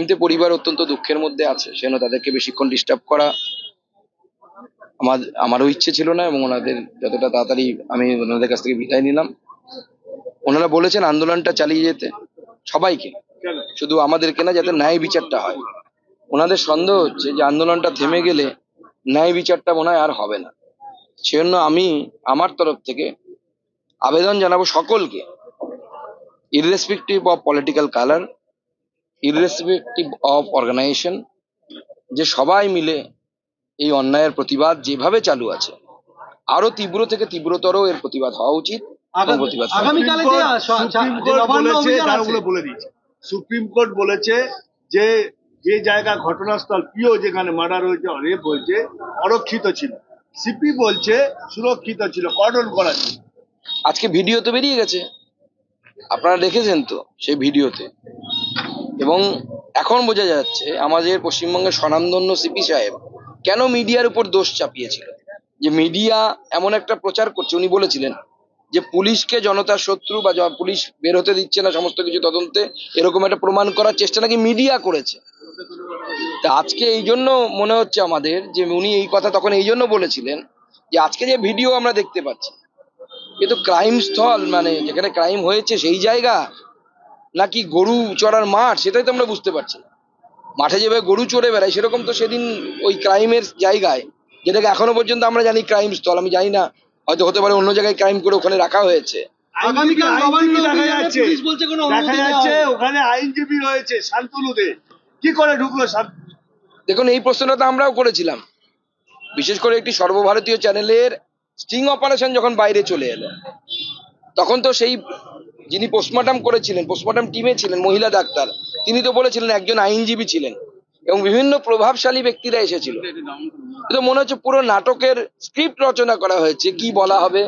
এমনিতে পরিবার অত্যন্ত দুঃখের মধ্যে আছে, সেজন্য তাদেরকে বেশিক্ষণ ডিস্টার্ব করা আমার, আমারও ইচ্ছে ছিল না এবং ওনাদের যতটা তাড়াতাড়ি আমি ওনাদের কাছ থেকে বিদায় নিলাম। ওনারা বলেছেন আন্দোলনটা চালিয়ে যেতে সবাইকে, শুধু আমাদেরকে না, যাতে ন্যায় বিচারটা হয়। ওনাদের সন্দেহ হচ্ছে যে আন্দোলনটা থেমে গেলে ন্যায় বিচারটা মনে হয় আর হবে না। সেজন্য আমি আমার তরফ থেকে আবেদন জানাব সকলকে irrespective of political colour irrespective of organisation যে সবাই মিলে এই অন্যায়ের প্রতিবাদ যেভাবে চালু আছে আরও তীব্র থেকে তীব্রতর এর প্রতিবাদ হওয়া উচিত কোর্ট বলেছে সুপ্রিম কোর্ট বলেছে যে যে জায়গা ঘটনাস্থল প্রিয় যেখানে মার্ডার হয়েছে রেপ হয়েছে অরক্ষিত ছিল। সিপি বলছে সুরক্ষিত ছিল কর্ডন করা ছিল। আজকে ভিডিও তো বেরিয়ে গেছে। আপনারা দেখেছেন তো সেই ভিডিওতে। এবং এখন বোঝা যাচ্ছে আমাদের পশ্চিমবঙ্গের স্বনামধন্য সিপি সাহেব কেন মিডিয়ার উপর দোষ চাপিয়েছিল? যে মিডিয়া এমন একটা প্রচার করছে, উনি বলেছিলেন যে পুলিশকে জনতার শত্রু বা পুলিশ বের হতে দিচ্ছে না সমস্ত কিছু তদন্তে, এরকম একটা প্রমাণ করার চেষ্টা নাকি মিডিয়া করেছে? তা আজকে এই জন্য মনে হচ্ছে আমাদের যে উনি এই কথা তখন এই জন্য বলেছিলেন যে আজকে যে ভিডিও আমরা দেখতে পাচ্ছি কিন্তু ক্রাইম স্থল মানে যেখানে ক্রাইম হয়েছে সেই জায়গা নাকি গরু চড়ার মাঠ সেটাই তো আমরা বুঝতে পারছি না। মাঠে যেভাবে গরু চড়ে বেড়ায় সেরকম তো সেদিন ওই ক্রাইমের জায়গায় যেটাকে এখনও পর্যন্ত আমরা জানি ক্রাইম স্থল আমি জানি না হয়তো হতে পারে অন্য জায়গায় ক্রাইম করে ওখানে রাখা হয়েছে। আগামীকাল নবান্ন দেখা যাচ্ছে। পুলিশ বলছে কোনো দেখা যাচ্ছে ওখানে আইনজীবী রয়েছে শান্তনু কি করে ঢুকলো দেখুন এই প্রশ্নটা তো আমরাও করেছিলাম। বিশেষ করে একটি সর্বভারতীয় চ্যানেলের স্টিং অপারেশন যখন বাইরে চলে এলো তখন তো সেই যিনি পোস্টমর্টম করেছিলেন পোস্টমর্টম টিমে ছিলেন মহিলা ডাক্তার তিনি তো বলেছিলেন একজন আইনজীবী ছিলেন এবং বিভিন্ন প্রভাবশালী ব্যক্তিরা এসেছিল। তো মনে হচ্ছে পুরো নাটকের স্ক্রিপ্ট রচনা করা হয়েছে কি বলা হবে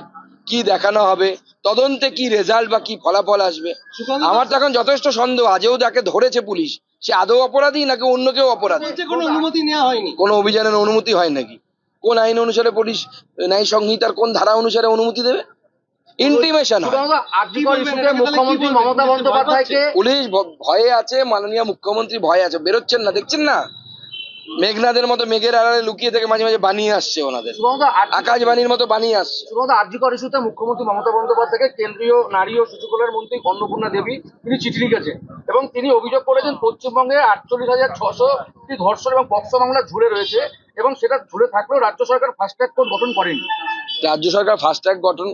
কি দেখানো হবে তদন্তে কি রেজাল্ট বা কি ফলাফল আসবে। আমার তো এখন যথেষ্ট সন্দেহ আজও যাকে ধরেছে পুলিশ সে আদৌ অপরাধী নাকি অন্য কেউ অপরাধী? কোনো অনুমতি নেওয়া হয়নি। কোনো অভিযানের অনুমতি হয় নাকি? কোন আইন অনুসারে পুলিশ ন্যায় সংহিতার কোন ধারা অনুসারে অনুমতি দেবে? ইন্টিমেশন মুখ্যমন্ত্রী মমতা বন্দ্যোপাধ্যায়কে পুলিশ ভয়ে আছে মাননীয় মুখ্যমন্ত্রী ভয়ে আছে। বেরোচ্ছেন না দেখছেন না? মেঘনাদের মতো মেঘের আড়ালে লুকিয়ে থেকে মাঝে মাঝে বানিয়ে আসছে ওনাদের। আকাশবাণীর মতো বানিয়ে আসছে। আর্যিকর ইস্যুতে মুখ্যমন্ত্রী মমতা বন্দ্যোপাধ্যায়কে কেন্দ্রীয় নারী ও শিশু কল্যাণ মন্ত্রী অন্নপূর্ণা দেবী তিনি চিঠি লিখেছেন এবং তিনি অভিযোগ করেছেন পশ্চিমবঙ্গে আটচল্লিশ হাজার ছশো ধর্ষণ এবং পক্সো মামলা ঝুলে রয়েছে এবং সেটা ঝুলে থাকলেও রাজ্য সরকার ফাস্ট ট্র্যাক কোর্ট গঠন করেনি। রাজ্য সরকার ফাস্ট ট্র্যাক গঠন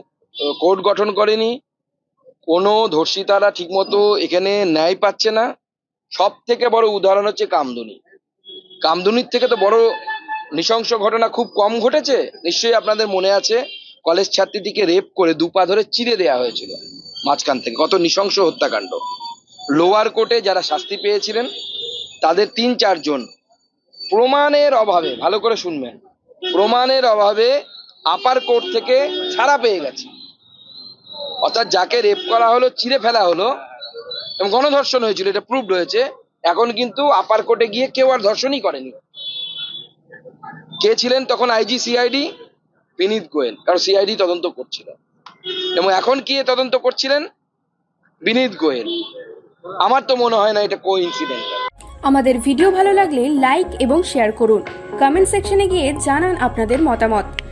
কোর্ট গঠন করেনি। কোনো ধর্ষিতারা ঠিকমতো এখানে ন্যায় পাচ্ছে না। সব থেকে বড় উদাহরণ হচ্ছে কামদুনি। কামদুনির থেকে তো বড় নৃশংস ঘটনা খুব কম ঘটেছে। নিশ্চয়ই আপনাদের মনে আছে, কলেজ ছাত্রীটিকে রেপ করে দুপা ধরে চিড়ে দেওয়া হয়েছিল মাঝখান থেকে। কত নৃশংস হত্যাকাণ্ড। লোয়ার কোর্টে যারা শাস্তি পেয়েছিলেন, তাদের তিন চারজন প্রমাণের অভাবে, ভালো করে শুনবেন, প্রমাণের অভাবে আপার কোর্ট থেকে ছাড়া পেয়ে গেছে। অর্থাৎ যাকে রেপ করা হলো চিড়ে ফেলা হলো, এবং গণধর্ষণ হয়েছিল, এটা প্রুভড হয়েছে। এখন কিন্তু আপার কোর্টে গিয়ে কেউ আর ধর্ষণই করেনি। কে ছিলেন তখন আইজি সিআইডি বিনীত গোয়েল, কারণ সিআইডি তদন্ত করছিল। এবং এখন কি তদন্ত করছিলেন? বিনীত গোয়েল। আমার তো মনে হয় না এটা কো ইনসিডেন্ট আমাদের ভিডিও ভালো লাগলে লাইক এবং শেয়ার করুন। কমেন্ট সেকশনে গিয়ে জানান আপনাদের মতামত।